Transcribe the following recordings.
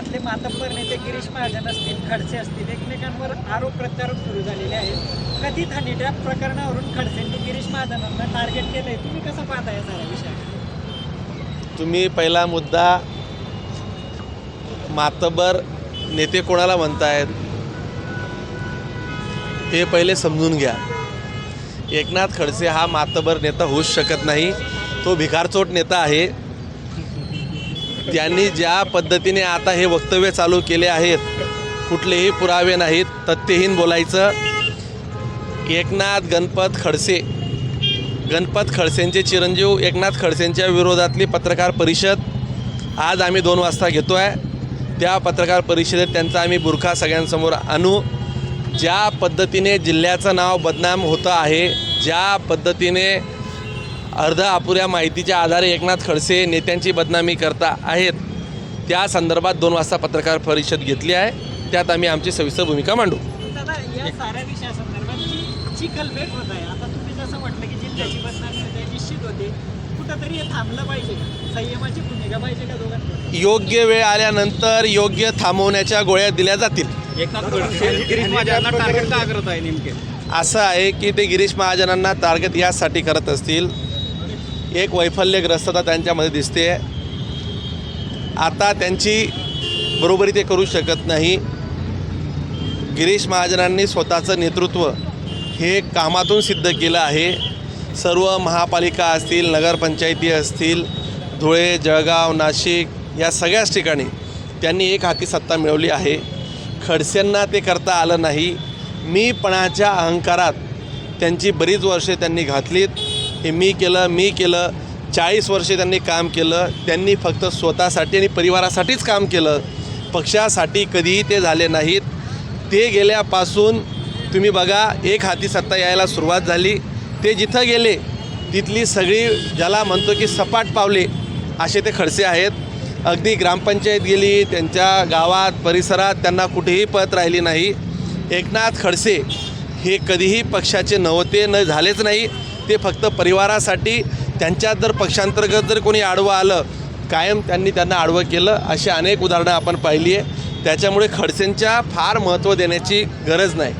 त्यातले मातब्बर नेते गिरीश महाजन असतील खडसे असतील एकमेकांवर आरोप प्रत्यारोप सुरू झालेले आहेत. कथित हनी ट्रॅप प्रकरणावरून खडसेंनी गिरीश महाजनांना टार्गेट केलंय. तुम्ही कसं पाहता या साऱ्या विषयाकडे तुम्ही पहिला मुद्दा मातबर नेते कोणाला म्हणतायत? हे पहिले समजून घ्या. एकनाथ खडसे हा मातबर नेता होऊच शकत नाही. तो भिकारचोट नेता आहे. त्यांनी ज्या पद्धतीने आता हे वक्तव्य चालू केले आहेत कुठलेही पुरावे नाहीत तथ्यहीन बोलायचं. एकनाथ गणपत खडसे गणपत खडसेंचे चिरंजीव एकनाथ खडसेंच्या विरोधातली पत्रकार परिषद आज आम्ही दोन वाजता घेतो आहे त्या पत्रकार परिषदेत त्यांचा आम्ही बुरखा सगळ्यांसमोर आणू. ज्या पद्धतीने जिल्ह्याचं नाव बदनाम होतं आहे ज्या पद्धतीने अर्ध अपुऱ्या माहितीच्या आधारे एकनाथ खडसे नेत्यांची बदनामी करता आहेत. त्या संदर्भात दोन वाजता पत्रकार परिषद घेतली आहे. त्यात आम्ही आमची सविस्तर भूमिका मांडू. दादा या साऱ्या विषयासंदर्भात जी चिखलबेट होत आहे आता तुम्ही जसं म्हटलं की जिल्ह्याची बदनामी होते निश्चित होते कुठंतरी हे थांबलं पाहिजे का? संयमाची भूमिका पाहिजे का दोघांकडे योग्य वेळ आल्यानंतर योग्य थांबवण्याच्या गोळ्या दिल्या जातील. एकनाथ खडसे गिरीश महाजनांना टार्गेट का करत आहे नेमके? असं आहे की ते गिरीश महाजनांना टार्गेट यासाठी करत असतील. एक वैफल्यग्रस्तता त्यांच्यामध्ये दिसते. आता त्यांची बरोबरी ते करू शकत नाही. गिरीश महाजनांनी स्वतःचं नेतृत्व हे कामातून सिद्ध केलं आहे. सर्व महापालिका असतील नगरपंचायती असतील धुळे जळगाव नाशिक या सगळ्याच ठिकाणी त्यांनी एक हाती सत्ता मिळवली आहे. खडसेंना ते करता आलं नाही. मीपणाच्या अहंकारात त्यांची बरीच वर्षे त्यांनी घातलीत. हे मी केलं मी केलं. चाळीस वर्षे त्यांनी काम केलं. त्यांनी फक्त स्वतःसाठी आणि परिवारासाठीच काम केलं. पक्षासाठी कधीही ते झाले नाहीत. ते गेल्यापासून तुम्ही बघा एक हाती सत्ता यायला सुरुवात झाली. ते जिथं गेले तिथली सगळी ज्याला म्हणतो की सपाट पावले असे ते खडसे आहेत. अगदी ग्रामपंचायत गेली त्यांच्या गावात परिसरात त्यांना कुठेही पत राहिली नाही. एकनाथ खडसे हे कधीही पक्षाचे नव्हते न झालेच नाही. ते फक्त परिवारासाठी त्यांच्यात जर पक्षांतर्गत जर कोणी आडवं आलं कायम त्यांनी त्यांना आडवं केलं अशी अनेक उदाहरणं आपण पाहिली आहे. त्याच्यामुळे खडसेंच्या फार महत्त्व देण्याची गरज नाही.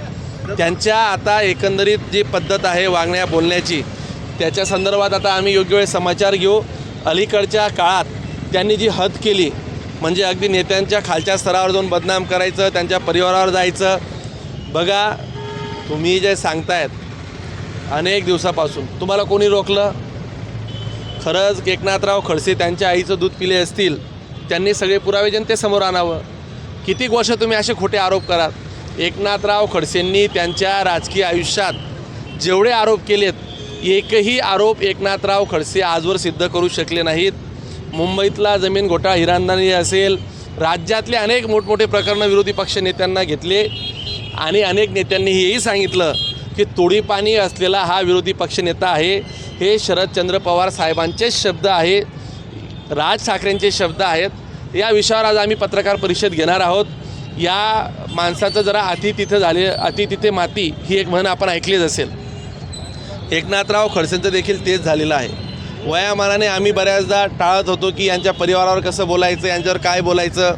त्यांच्या आता एकंदरीत जी पद्धत आहे वागण्या बोलण्याची त्याच्या संदर्भात आता आम्ही योग्य वेळ समाचार घेऊ. अलीकडच्या काळात त्यांनी जी हद केली म्हणजे अगदी नेत्यांच्या खालच्या स्तरावर जाऊन बदनाम करायचं त्यांच्या परिवारावर जायचं. बघा तुम्ही जे सांगतायत अनेक दिवसापासून. तुम्हाला कोणी रोखलं? खरंच एकनाथराव खडसे त्यांच्या आईचं दूध पिले असतील. त्यांनी सगळे पुरावे जनतेसमोर आणावं. कितीक वर्ष तुम्ही असे खोटे आरोप कराल एकनाथराव खडसेंनी त्यांच्या राजकीय आयुष्यात जेवढे आरोप केलेत एकही आरोप एकनाथराव खडसे आजवर सिद्ध करू शकले नाहीत. मुंबईतला जमीन घोटाळा हिरांदानी असेल राज्यातले अनेक मोठमोठे प्रकरणं विरोधी पक्ष नेत्यांना घेतले आणि अनेक नेत्यांनी हेही सांगितलं की तोडीपाणी असलेला हा विरोधी पक्षनेता आहे. हे शरदचंद्र पवार साहेबांचेच शब्द आहे. राज ठाकरेंचे शब्द आहेत. या विषयावर आज आम्ही पत्रकार परिषद घेणार आहोत. या माणसाचं जरा अति तिथं झाले अति तिथे माती ही एक म्हण आपण ऐकलीच असेल. एकनाथराव खडसेंचं देखील तेच झालेलं आहे. वयामानाने आम्ही बऱ्याचदा टाळत होतो की यांच्या परिवारावर कसं बोलायचं यांच्यावर काय बोलायचं.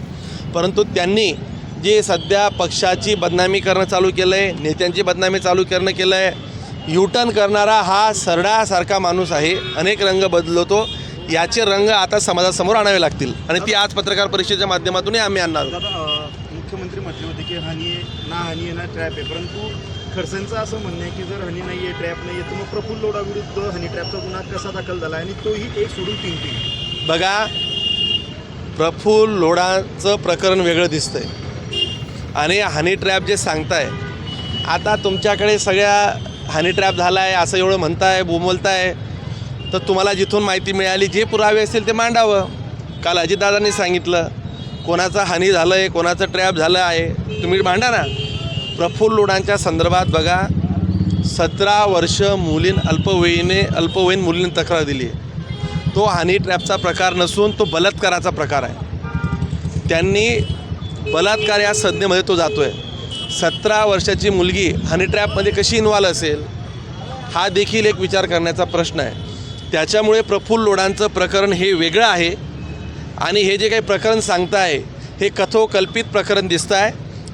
परंतु त्यांनी जे सध्या पक्षाची बदनामी करणं चालू केलं आहे नेत्यांची बदनामी चालू करणं केलं आहे युटर्न करणारा हा सरडासारखा माणूस आहे अनेक रंग बदलवतो याचे रंग आता समाजासमोर आणावे लागतील. आणि ती आज पत्रकार परिषदेच्या माध्यमातूनही आम्ही आणणार मुख्यमंत्री म्हटले होते की हानी आहे ना हानी आहे ना ट्रॅप आहे. परंतु खडसेंचं असं म्हणणं आहे की जर हनी नाही आहे ट्रॅप नाही आहे तर मग प्रफुल्ल लोडाविरुद्ध हनी ट्रॅपचा गुन्हा कसा दाखल झाला? आणि तोही एक सोडून तीन तीन. बघा प्रफुल्ल लोढाचं प्रकरण वेगळं दिसतंय. आणि हनी ट्रॅप जे सांगताय आता तुमच्याकडे सगळ्या हनी ट्रॅप झाला आहे असं एवढं म्हणताय बोमलताय तर तुम्हाला जिथून माहिती मिळाली जे पुरावे असतील ते मांडावं. काल अजितदादांनी सांगितलं कोणाचं हानी झालं आहे कोणाचं ट्रॅप झालं आहे तुम्ही मांडा ना. प्रफुल्ल लोडांच्या संदर्भात बघा सतरा वर्ष मुलीन अल्पवयीने अल्पवयीन मुलीने तक्रार दिली आहे. तो हानी ट्रॅपचा प्रकार नसून तो बलात्काराचा प्रकार आहे. त्यांनी बलात्कार या संज्ञेमध्ये तो जातो आहे सतरा वर्षाची मुलगी हनी ट्रॅपमध्ये कशी इन्वॉल्व असेल हा देखील एक विचार करण्याचा प्रश्न आहे. त्याच्यामुळे प्रफुल्ल लोडांचं प्रकरण हे वेगळं आहे आणि हे जे काही प्रकरण सांगताय हे कथोकल्पित प्रकरण दिसतं आहे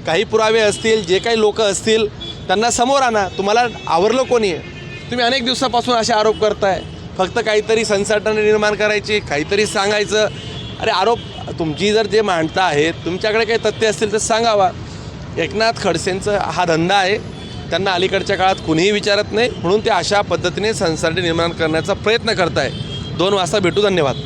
काही पुरावे असतील जे काही लोक असतील त्यांना समोर आणा. तुम्हाला आवरलं कोणी? आहे तुम्ही अनेक दिवसापासून असे आरोप करताय. फक्त काहीतरी संसाटने निर्माण करायची काहीतरी सांगायचं अरे आरोप तुमची जर जे मांडता आहेत तुमच्याकडे काही तथ्य असतील तर सांगावा. एकनाथ खडसेंचं हा धंदा आहे. त्यांना अलीकडच्या काळात कुणीही विचारत नाही म्हणून ते अशा पद्धतीने संसारटी निर्माण करण्याचा प्रयत्न करत आहे दोन वाजता भेटू धन्यवाद.